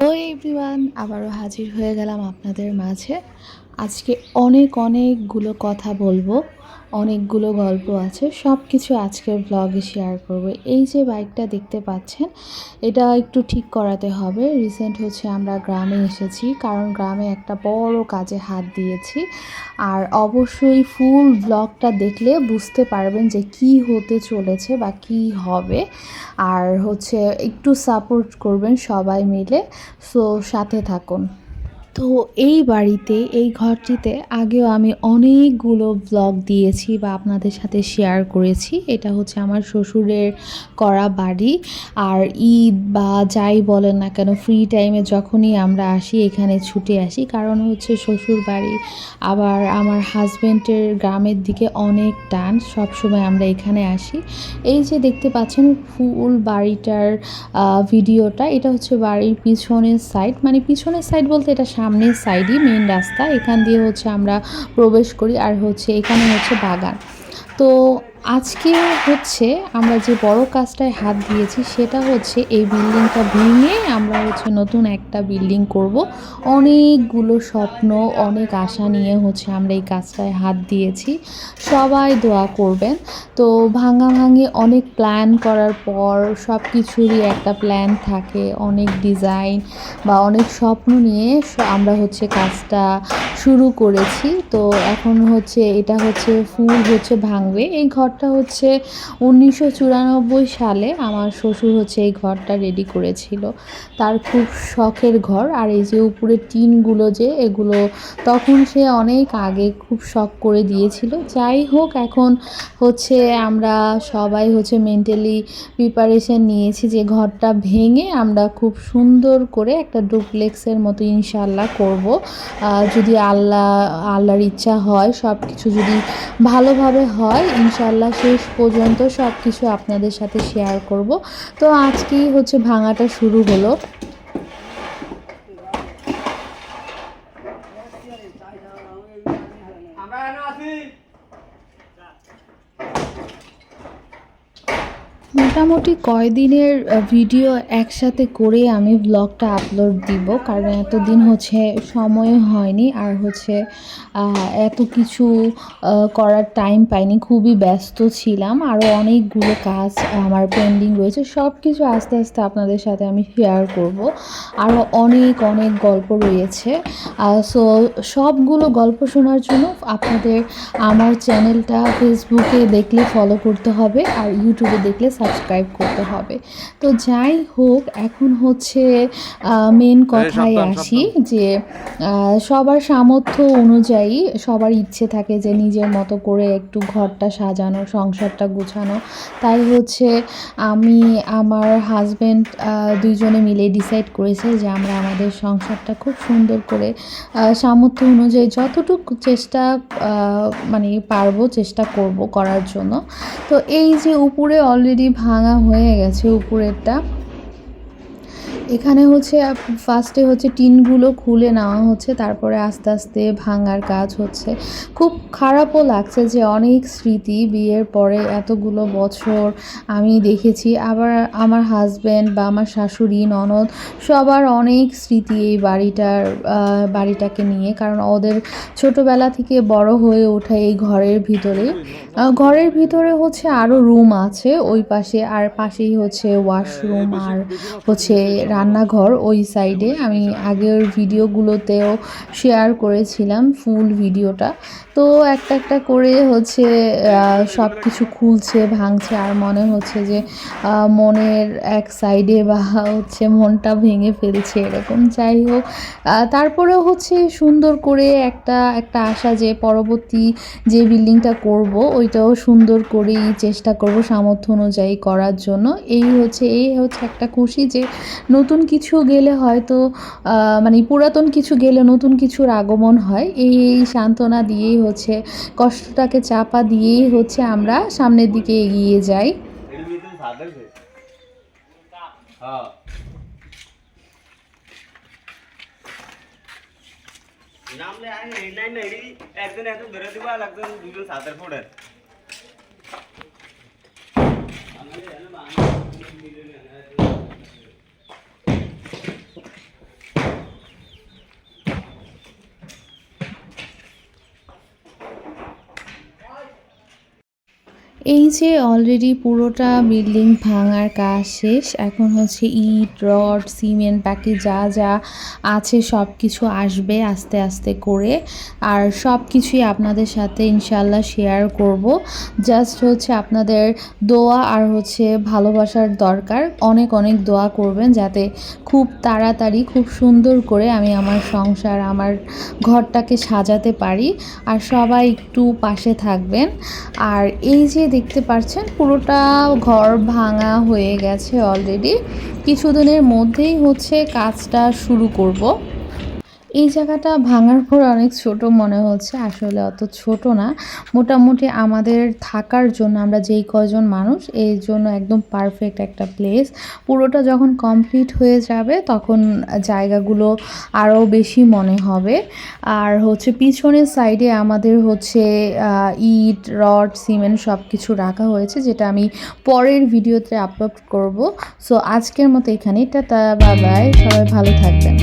ও everyone আবারও হাজির হয়ে গেলাম আপনাদের মাঝে। আজকে অনেক অনেকগুলো কথা বলব। অনেকগুলো গল্প আছে সব কিছু আজকের ব্লগে শেয়ার করব। এই যে বাইকটা দেখতে পাচ্ছেন, এটা একটু ঠিক করাতে হবে। রিসেন্ট হচ্ছে আমরা গ্রামে এসেছি, কারণ গ্রামে একটা বড় কাজে হাত দিয়েছি। আর অবশ্যই ফুল ব্লগটা দেখলে বুঝতে পারবেন যে কি হতে চলেছে বা কি হবে। আর হচ্ছে একটু সাপোর্ট করবেন সবাই মিলে সো সাথে থাকুন। তো এই বাড়িতে, এই ঘরটিতে আগেও আমি অনেকগুলো ব্লগ দিয়েছি বা আপনাদের সাথে শেয়ার করেছি। এটা হচ্ছে আমার শ্বশুরের করা বাড়ি। আর ঈদ বা যাই বলেন না কেন ফ্রি টাইমে যখনই আমরা আসি, এখানে ছুটে আসি। কারণ হচ্ছে শ্বশুর বাড়ি আবার আমার হাজব্যান্ডের গ্রামের দিকে অনেক টান, সবসময় আমরা এখানে আসি। এই যে দেখতে পাচ্ছেন ফুল বাড়িটার ভিডিওটা এটা হচ্ছে বাড়ির পিছনের সাইড মানে পিছনের সাইড বলতে এটা সামনের সাইডই মেন রাস্তা। এখান দিয়ে হচ্ছে আমরা প্রবেশ করি আর হচ্ছে এখানে হচ্ছে বাগান। তো আজকে হচ্ছে আমরা যে বড় কাজটায় হাত দিয়েছি সেটা হচ্ছে এই বিল্ডিংটা ভেঙে আমরা হচ্ছে নতুন একটা বিল্ডিং করব। অনেকগুলো স্বপ্ন, অনেক আশা নিয়ে হচ্ছে আমরা এই কাজটায় হাত দিয়েছি। সবাই দোয়া করবেন। তো ভাঙা ভাঙে অনেক প্ল্যান করার পর সব কিছুরই একটা প্ল্যান থাকে। অনেক ডিজাইন বা অনেক স্বপ্ন নিয়ে আমরা হচ্ছে কাজটা শুরু করেছি। তো এখন হচ্ছে এটা হচ্ছে ফুল হচ্ছে ভাঙবে। এই ঘরটা হচ্ছে উনিশশো চুরানব্বই সালে আমার শ্বশুর হচ্ছে এই ঘরটা রেডি করেছিল। তার খুব শখের ঘর আর এই যে উপরে টিনগুলো যে এগুলো তখন সে অনেক আগে খুব শখ করে দিয়েছিল। যাই হোক, এখন হচ্ছে আমরা সবাই হচ্ছে মেন্টালি প্রিপারেশন নিয়েছি যে ঘরটা ভেঙে আমরা খুব সুন্দর করে একটা ডুপ্লেক্সের মতো ইনশাল্লাহ করব। যদি আল্লাহ, আল্লাহর ইচ্ছা হয় সব কিছু যদি ভালোভাবে হয় ইনশাল্লাহ শেষ পর্যন্ত সব কিছু আপনাদের সাথে শেয়ার করব। তো আজকেই হচ্ছে ভাঙাটা শুরু হলো। মোটামুটি কয়দিনের ভিডিও একসাথে করে আমি ব্লগটা আপলোড দিব। কারণ এতদিন হচ্ছে সময় হয়নি আর হচ্ছে এত কিছু করার টাইম পাইনি। খুবই ব্যস্ত ছিলাম। আরও অনেকগুলো কাজ আমার পেন্ডিং রয়েছে। সব কিছু আস্তে আস্তে আপনাদের সাথে আমি শেয়ার করব। আরও অনেক অনেক গল্প রয়েছে। সো সবগুলো গল্প শোনার জন্য আপনাদের আমার চ্যানেলটা ফেসবুকে দেখলে ফলো করতে হবে। আর ইউটিউবে দেখলে সাবস্ক্রাইব করতে হবে। তো যাই হোক এখন হচ্ছে মেন কথায় আসি যে সবার সামর্থ্য অনুযায়ী সবার ইচ্ছে থাকে যে নিজের মতো করে একটু ঘরটা সাজানো সংসারটা গুছানো। তাই হচ্ছে আমি আমার হাজব্যান্ড দুইজনে মিলে ডিসাইড করেছে যে আমরা আমাদের সংসারটা খুব সুন্দর করে সামর্থ্য অনুযায়ী যতটুকু চেষ্টা মানে পারব চেষ্টা করব করার জন্য। তো এই যে উপরে অলরেডি ভাঙা হয়ে গেছে উপরেরটা। এখানে হচ্ছে ফার্স্টে হচ্ছে টিনগুলো খুলে নেওয়া হচ্ছে, তারপরে আস্তে আস্তে ভাঙার কাজ হচ্ছে। খুব খারাপও লাগছে যে অনেক স্মৃতি, বিয়ের পরে এতগুলো বছর আমি দেখেছি। আবার আমার হাজব্যান্ড বা আমার শাশুড়ি, ননদ সবার অনেক স্মৃতি এই বাড়িটার বাড়িটাকে নিয়ে। কারণ ওদের ছোটোবেলা থেকে বড় হয়ে ওঠে এই ঘরের ভিতরে ঘরের ভিতরে হচ্ছে আরও রুম আছে। ওই পাশে, আর পাশেই হচ্ছে ওয়াশরুম আর হচ্ছে রান্নাঘর ওই সাইডে আমি আগের ভিডিওগুলোতেও শেয়ার করেছিলাম ফুল ভিডিওটা তো একটা একটা করে হচ্ছে সব কিছু খুলছে, ভাঙছে, আর মনে হচ্ছে যে মনের এক সাইডে বা হচ্ছে মনটা ভেঙে ফেলছে এরকম। যাই হোক তারপরেও হচ্ছে সুন্দর করে একটা একটা আশা যে পরবর্তী যে বিল্ডিংটা করব, ওইটাও সুন্দর করেই চেষ্টা করব সামর্থ্য অনুযায়ী করার জন্য। এই হচ্ছে এই হচ্ছে একটা খুশি যে নতুন কিছু গেলে হয়তো মানে পুরাতন কিছু গেলে নতুন কিছুর আগমন হয়। এই এই সান্ত্বনা দিয়েই হচ্ছে, কষ্টটাকে চাপা দিয়েই হচ্ছে আমরা সামনের দিকে এগিয়ে যাই। সাদর হ্যাঁ। নামলে আগে এই লাইন একজন একজন ধরে দিব আর একজন দুজন সাদর ফোড়ে এই যে অলরেডি পুরোটা বিল্ডিং ভাঙার কাজ শেষ, এখন হচ্ছে ইট, রড সিমেন্ট বাকি যা যা আছে সব কিছু আসবে আস্তে আস্তে করে। আর সব কিছুই আপনাদের সাথে ইনশাল্লাহ শেয়ার করব। জাস্ট হচ্ছে আপনাদের দোয়া আর হচ্ছে ভালোবাসার দরকার। অনেক অনেক দোয়া করবেন যাতে খুব তাড়াতাড়ি, খুব সুন্দর করে আমি আমার সংসার, আমার ঘরটাকে সাজাতে পারি। আর সবাই একটু পাশে থাকবেন। আর এই যে দেখতে পাচ্ছেন পুরোটা ঘর ভাঙা হয়ে গেছে অলরেডি কিছুদিনের মধ্যেই হচ্ছে কাজটা শুরু করব। এই জায়গাটা ভাঙার পর অনেক ছোট মনে হচ্ছে, আসলে অত ছোট না। মোটামুটি আমাদের থাকার জন্য আমরা যেই কয়জন মানুষ এই জন্য একদম পারফেক্ট একটা প্লেস পুরোটা যখন কমপ্লিট হয়ে যাবে, তখন জায়গাগুলো আরও বেশি মনে হবে। আর হচ্ছে পিছনের সাইডে আমাদের হচ্ছে ইট, রড, সিমেন্ট সব কিছু রাখা হয়েছে, যেটা আমি পরের ভিডিওতে আপলোড করব। সো আজকের মতো এখানেই, টাটা বাই বাই সবাই ভালো থাকবেন।